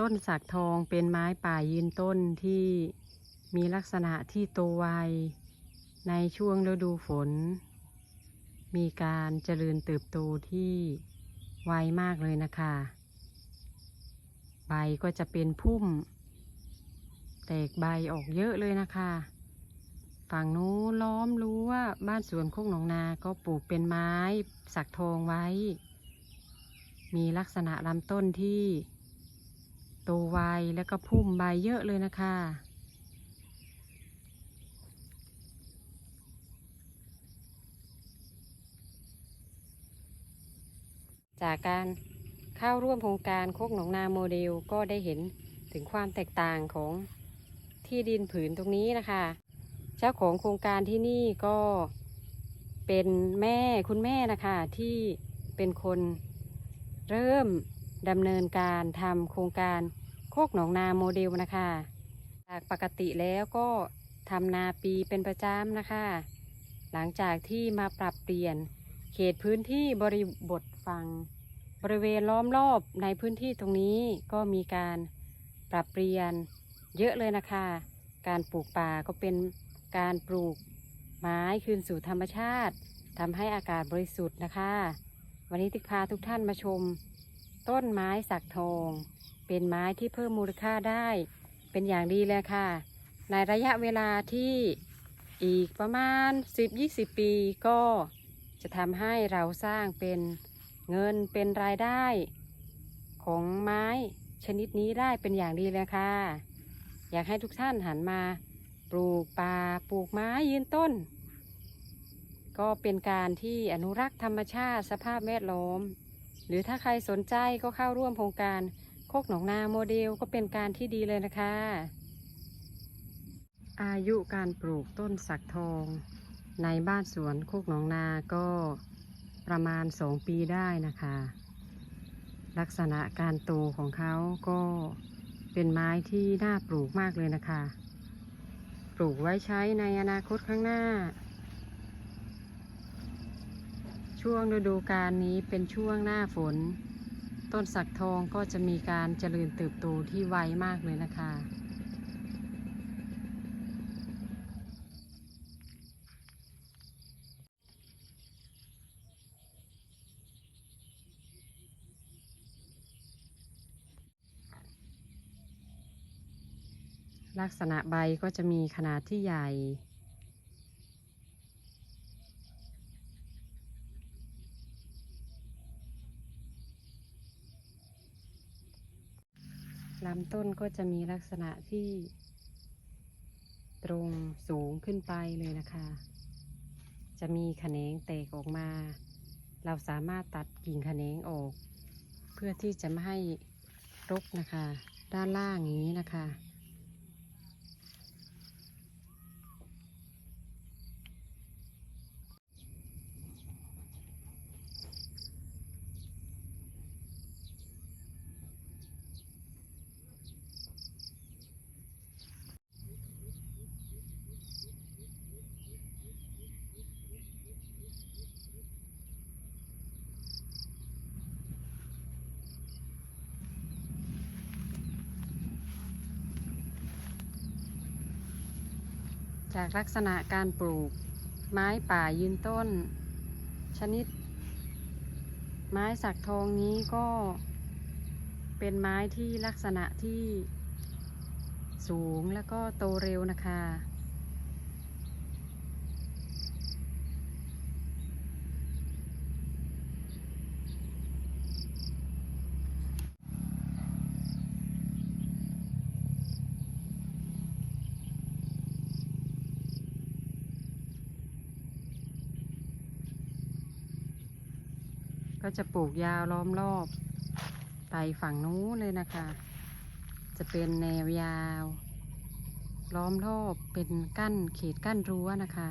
ต้นสักทองเป็นไม้ป่ายืนต้นที่มีลักษณะที่โตไวในช่วงฤดูฝน มีการเจริญเติบโตที่ไวมากเลยนะคะ ใบก็จะเป็นพุ่ม แตกใบออกเยอะเลยนะคะ ฝั่งนู้นล้อมรั้วบ้านสวนโคกหนองนาก็ปลูกเป็นไม้สักทองไว้ มีลักษณะลำต้นที่ โตไวแล้วก็พุ่มใบเยอะเลยนะคะ จากการเข้าร่วมโครงการโคกหนองนาโมเดลก็ได้เห็นถึงความแตกต่างของที่ดินผืนตรงนี้นะคะ เจ้าของโครงการที่นี่ก็เป็นแม่คุณแม่นะคะที่เป็นคนเริ่ม ดำเนินการทำโครงการโคกหนองนาโมเดลนะคะจากปกติแล้วก็ทำนาปีเป็นประจำนะคะ หลังจากที่มาปรับเปลี่ยนเขตพื้นที่บริบทฝั่งบริเวณล้อมรอบในพื้นที่ตรงนี้ก็มีการปรับเปลี่ยนเยอะเลยนะคะ การปลูกป่าก็เป็นการปลูกไม้คืนสู่ธรรมชาติทำให้อากาศบริสุทธิ์นะคะ วันนี้ติ๊กพาทุกท่านมาชม ต้นไม้สักทอง เป็นไม้ที่เพิ่มมูลค่าได้เป็นอย่างดีเลยค่ะ ในระยะเวลาที่อีกประมาณ 10-20 ปีก็จะทำให้เราสร้างเป็นเงินเป็นรายได้ ของไม้ชนิดนี้ได้เป็นอย่างดีเลยค่ะ อยากให้ทุกท่านหันมาปลูกป่าปลูกไม้ยืนต้น ก็เป็นการที่อนุรักษ์ธรรมชาติสภาพแวดล้อม หรือถ้าใครสนใจก็เข้าร่วมโครงการโคกหนองนาโมเดลก็เป็นการที่ดีเลยนะคะ อายุการปลูกต้นสักทอง ในบ้านสวนโคกหนองนาก็ประมาณสองปีได้นะคะ ลักษณะการโตของเขาก็เป็นไม้ที่น่าปลูกมากเลยนะคะ ปลูกไว้ใช้ในอนาคตข้างหน้า ช่วงฤดูกาลนี้เป็นช่วงหน้าฝน ต้นสักทองก็จะมีการเจริญเติบโตที่ไวมากเลยนะคะ ลักษณะใบก็จะมีขนาดที่ใหญ่ ลำต้นก็จะมีลักษณะที่ตรงสูงขึ้นไปเลยนะคะ จะมีแขนงแตกออกมา เราสามารถตัดกิ่งแขนงออก เพื่อที่จะไม่ให้รกนะคะ ด้านล่างอย่างนี้นะคะ จากลักษณะการปลูก ไม้ป่ายืนต้น ชนิด ไม้สักทองนี้ก็เป็นไม้ที่ลักษณะที่สูงแล้วก็โตเร็วนะคะ ก็จะปลูกยาวล้อมรอบ ไปฝั่งนู้นเลยนะคะ จะเป็นแนวยาว ล้อมรอบเป็นกั้นเขตกั้นรั้วนะคะ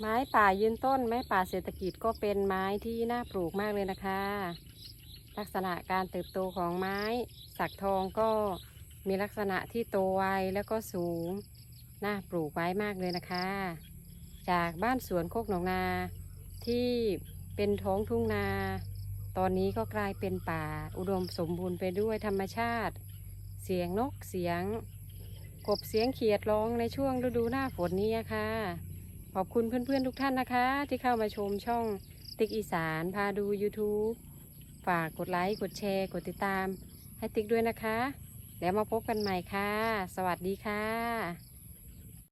ไม้ป่ายืนต้น ไม้ป่าเศรษฐกิจก็เป็นไม้ที่น่าปลูกมากเลยนะคะ ลักษณะการเติบโตของไม้สักทองก็มีลักษณะที่โตไวแล้วก็สูง น่าปลูกไว้มากเลยนะคะ จากบ้านสวนโคกหนองนาที่เป็นท้องทุ่งนา ตอนนี้ก็กลายเป็นป่าอุดมสมบูรณ์ไปด้วยธรรมชาติ เสียงนกเสียงกบเสียงเขียดร้องในช่วงฤดูหน้าฝนนี้ค่ะ ขอบคุณเพื่อนๆทุกท่านนะคะ ที่เข้ามาชมช่องติ๊กอีสานพาดู YouTube ฝากกดไลค์กดแชร์ กดติดตาม ให้ติ๊กด้วยนะคะ แล้วมาพบกันใหม่ค่ะ สวัสดีค่ะ